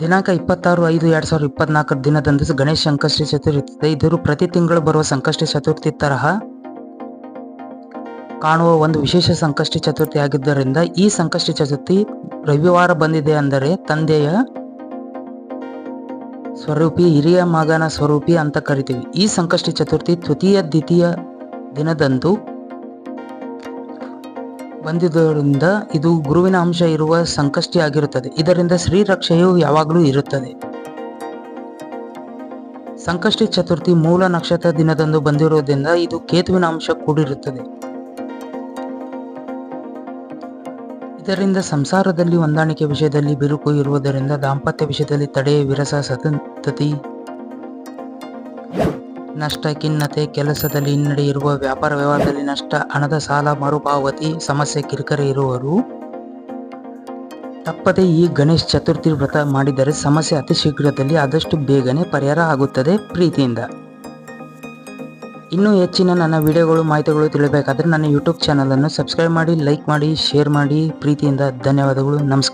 ದಿನಾಂಕ ಇಪ್ಪತ್ತಾರು ಐದು ಎರಡ್ ಸಾವಿರದ ಇಪ್ಪತ್ನಾಲ್ಕರ ದಿನದಂದು ಗಣೇಶ ಸಂಕಷ್ಟಿ ಚತುರ್ಥಿ ಇರುತ್ತದೆ ಇದು ಪ್ರತಿ ತಿಂಗಳು ಬರುವ ಸಂಕಷ್ಟಿ ಚತುರ್ಥಿ ತರಹ ಕಾಣುವ ಒಂದು ವಿಶೇಷ ಸಂಕಷ್ಟಿ ಚತುರ್ಥಿ ಆಗಿದ್ದರಿಂದ ಈ ಸಂಕಷ್ಟಿ ಚತುರ್ಥಿ ರವಿವಾರ ಬಂದಿದೆ ಅಂದರೆ ತಂದೆಯ ಸ್ವರೂಪಿ, ಹಿರಿಯ ಮಗನ ಸ್ವರೂಪಿ ಅಂತ ಕರಿತೀವಿ. ಈ ಸಂಕಷ್ಟಿ ಚತುರ್ಥಿ ತೃತೀಯ, ದ್ವಿತೀಯ ದಿನದಂದು ಬಂದಿದ್ದರಿಂದ ಇದು ಗುರುವಿನ ಅಂಶ ಇರುವ ಸಂಕಷ್ಟಿ ಆಗಿರುತ್ತದೆ ಇದರಿಂದ ಶ್ರೀರಕ್ಷೆಯು ಯಾವಾಗಲೂ ಇರುತ್ತದೆ. ಸಂಕಷ್ಟಿ ಚತುರ್ಥಿ ಮೂಲ ನಕ್ಷತ್ರ ದಿನದಂದು ಬಂದಿರುವುದರಿಂದ ಇದು ಕೇತುವಿನ ಅಂಶ ಕೂಡಿರುತ್ತದೆ. ಇದರಿಂದ ಸಂಸಾರದಲ್ಲಿ ಹೊಂದಾಣಿಕೆ ವಿಷಯದಲ್ಲಿ ಬಿರುಕು ಇರುವುದರಿಂದ ದಾಂಪತ್ಯ ವಿಷಯದಲ್ಲಿ ತಡೆಯ ವಿರಸ, ಸತಂತತಿ ನಷ್ಟ ಖಿನ್ನತೆ ಕೆಲಸದಲ್ಲಿ ಹಿನ್ನಡೆ ಇರುವ ವ್ಯಾಪಾರ ವ್ಯವಹಾರದಲ್ಲಿ ನಷ್ಟ, ಹಣದ ಸಾಲ, ಮರುಪಾವತಿ, ಸಮಸ್ಯೆ ಕಿರಿಕರೆ ಇರುವರು ತಪ್ಪದೆ ಈ ಗಣೇಶ್ ಚತುರ್ಥಿ ವ್ರತ ಮಾಡಿದರೆ ಸಮಸ್ಯೆ ಅತಿ ಶೀಘ್ರದಲ್ಲಿ ಆದಷ್ಟು ಬೇಗನೆ ಪರಿಹಾರ ಆಗುತ್ತದೆ ಪ್ರೀತಿಯಿಂದ. ಇನ್ನೂ ಹೆಚ್ಚಿನ ನನ್ನ ವಿಡಿಯೋಗಳು, ಮಾಹಿತಿಗಳು ತಿಳಿಬೇಕಾದ್ರೆ ನನ್ನ ಯೂಟ್ಯೂಬ್ ಚಾನಲನ್ನು ಸಬ್ಸ್ಕ್ರೈಬ್ ಮಾಡಿ ಲೈಕ್ ಮಾಡಿ ಶೇರ್ ಮಾಡಿ. ಪ್ರೀತಿಯಿಂದ ಧನ್ಯವಾದಗಳು, ನಮಸ್ಕಾರ.